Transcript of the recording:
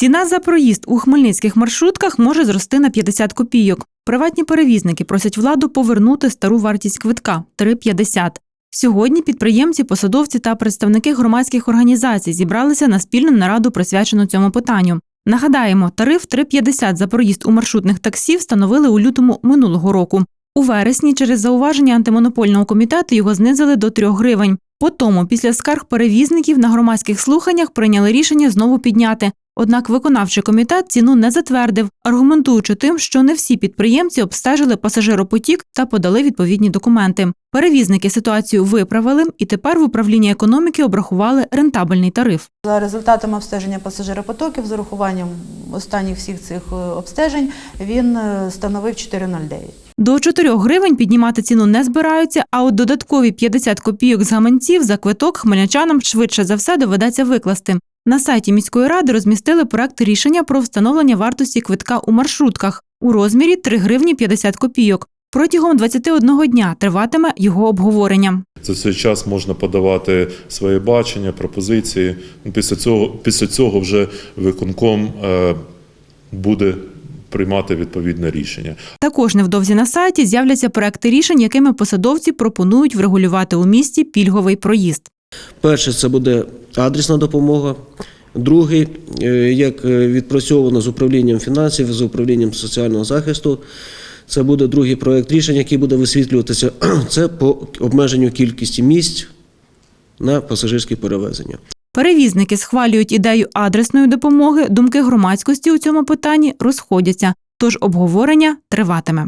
Ціна за проїзд у хмельницьких маршрутках може зрости на 50 копійок. Приватні перевізники просять владу повернути стару вартість квитка 3,50. Сьогодні підприємці, посадовці та представники громадських організацій зібралися на спільну нараду, присвячену цьому питанню. Нагадаємо, тариф 3,50 за проїзд у маршрутних таксі встановили у лютому минулого року. У вересні через зауваження антимонопольного комітету його знизили до 3 гривень. Потому, після скарг перевізників на громадських слуханнях прийняли рішення знову підняти. Однак виконавчий комітет ціну не затвердив, аргументуючи тим, що не всі підприємці обстежили пасажиропотік та подали відповідні документи. Перевізники ситуацію виправили, і тепер в управлінні економіки обрахували рентабельний тариф. За результатами обстеження пасажиропотоків, з урахуванням останніх всіх цих е, обстежень, він е, становив 4,09. До 4 гривень піднімати ціну не збираються, а от додаткові 50 копійок з гаманців за квиток хмельничанам швидше за все доведеться викласти. На сайті міської ради розмістили проект рішення про встановлення вартості квитка у маршрутках у розмірі 3 гривні 50 копійок. Протягом 21 дня триватиме його обговорення. За цей час можна подавати своє бачення, пропозиції. Ну, Після цього, після цього вже виконком е, буде приймати відповідне рішення. Також невдовзі на сайті з'являться проекти рішень, якими посадовці пропонують врегулювати у місті пільговий проїзд. Перше це буде адресна допомога. Другий, е, як е, відпрацьовано з управлінням фінансів, з управлінням соціального захисту, це буде другий проект рішення, який буде висвітлюватися. Це по обмеженню кількості місць на пасажирські перевезення. Перевізники схвалюють ідею адресної допомоги. Думки громадськості у цьому питанні розходяться, тож обговорення триватиме.